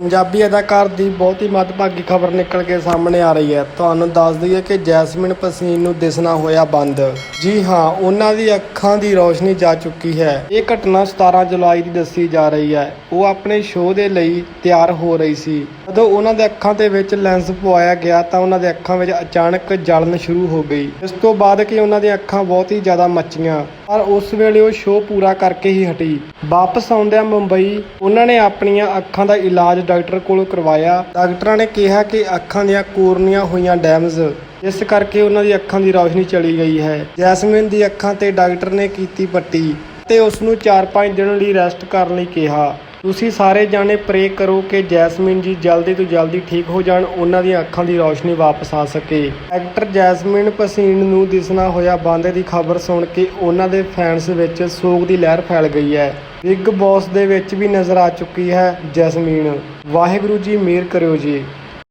ਪੰਜਾਬੀ ਅਦਾਕਾਰ ਦੀ ਬਹੁਤ ਹੀ ਮੱਦਭਾਗੀ ਖਬਰ ਨਿਕਲ ਕੇ ਸਾਹਮਣੇ ਆ ਰਹੀ ਹੈ। ਤੁਹਾਨੂੰ ਦੱਸ ਦਈਏ ਕਿ ਜੈਸਮਿਨ ਪਸੀਨ ਨੂੰ ਦਿਸਣਾ ਹੋਇਆ ਬੰਦ। ਜੀ ਹਾਂ, ਉਹਨਾਂ ਦੀ ਅੱਖਾਂ ਦੀ ਰੋਸ਼ਨੀ ਜਾ ਚੁੱਕੀ ਹੈ। ਇਹ ਘਟਨਾ 17 ਜੁਲਾਈ ਦੀ ਦੱਸੀ ਜਾ ਰਹੀ ਹੈ। ਉਹ ਆਪਣੇ ਸ਼ੋਅ ਦੇ ਲਈ ਤਿਆਰ ਹੋ ਰਹੀ ਸੀ। ਜਦੋਂ ਉਹਨਾਂ ਦੇ ਅੱਖਾਂ ਦੇ ਵਿੱਚ ਲੈਂਸ ਪਵਾਇਆ ਗਿਆ ਤਾਂ ਉਹਨਾਂ ਦੇ ਅੱਖਾਂ ਵਿੱਚ ਅਚਾਨਕ ਜਲਨ ਸ਼ੁਰੂ ਹੋ ਗਈ। ਇਸ ਤੋਂ ਬਾਅਦ ਕਿ ਉਹਨਾਂ ਦੀਆਂ ਅੱਖਾਂ ਬਹੁਤ ਹੀ ਜ਼ਿਆਦਾ ਮੱਚੀਆਂ। ਪਰ ਉਸ ਵੇਲੇ ਉਹ ਸ਼ੋਅ ਪੂਰਾ ਕਰਕੇ ਹੀ ਹਟੀ। ਵਾਪਸ ਆਉਂਦਿਆਂ ਮੁੰਬਈ, ਉਹਨਾਂ ਨੇ ਆਪਣੀਆਂ ਅੱਖਾਂ ਦਾ ਇਲਾਜ ਡਾਕਟਰ ਕੋਲੋਂ ਕਰਵਾਇਆ। ਡਾਕਟਰਾਂ ਨੇ ਕਿਹਾ ਕਿ ਅੱਖਾਂ ਦੀਆਂ ਕੋਰਨੀਆਂ ਹੋਈਆਂ ਡੈਮਜ਼। ਇਸ ਕਰਕੇ ਉਹਨਾਂ ਦੀ ਅੱਖਾਂ ਦੀ ਰੌਸ਼ਨੀ ਚਲੀ ਗਈ ਹੈ। ਜੈਸਮਿਨ ਦੀ ਅੱਖਾਂ ਤੇ ਡਾਕਟਰ ਨੇ ਕੀਤੀ ਪੱਟੀ ਤੇ ਉਸ ਨੂੰ 4-5 ਦਿਨ ਲਈ ਰੈਸਟ ਕਰਨ ਲਈ ਕਿਹਾ। ਤੁਸੀਂ ਸਾਰੇ ਜਾਣੇ ਪ੍ਰੇ ਕਰੋ ਕਿ ਜੈਸਮਿਨ ਜੀ ਜਲਦੀ ਤੋਂ ਜਲਦੀ ਠੀਕ ਹੋ ਜਾਣ, ਉਹਨਾਂ ਦੀਆਂ ਅੱਖਾਂ ਦੀ ਰੌਸ਼ਨੀ ਵਾਪਸ ਆ ਸਕੇ। ਐਕਟਰ ਜੈਸਮਿਨ ਪਸੀਨ ਨੂੰ ਦਿਸਣਾ ਹੋਇਆ ਬਾਂਦੇ ਦੀ ਖਬਰ ਸੁਣ ਕੇ ਉਹਨਾਂ ਦੇ ਫੈਨਸ ਵਿੱਚ ਸੋਗ ਦੀ ਲਹਿਰ ਫੈਲ ਗਈ ਹੈ। ਬਿਗ ਬੌਸ ਦੇ ਵਿੱਚ ਵੀ ਨਜ਼ਰ ਆ ਚੁੱਕੀ ਹੈ ਜੈਸਮੀਨ। ਵਾਹਿਗੁਰੂ ਜੀ, ਮਿਹਰ ਕਰਿਓ ਜੀ।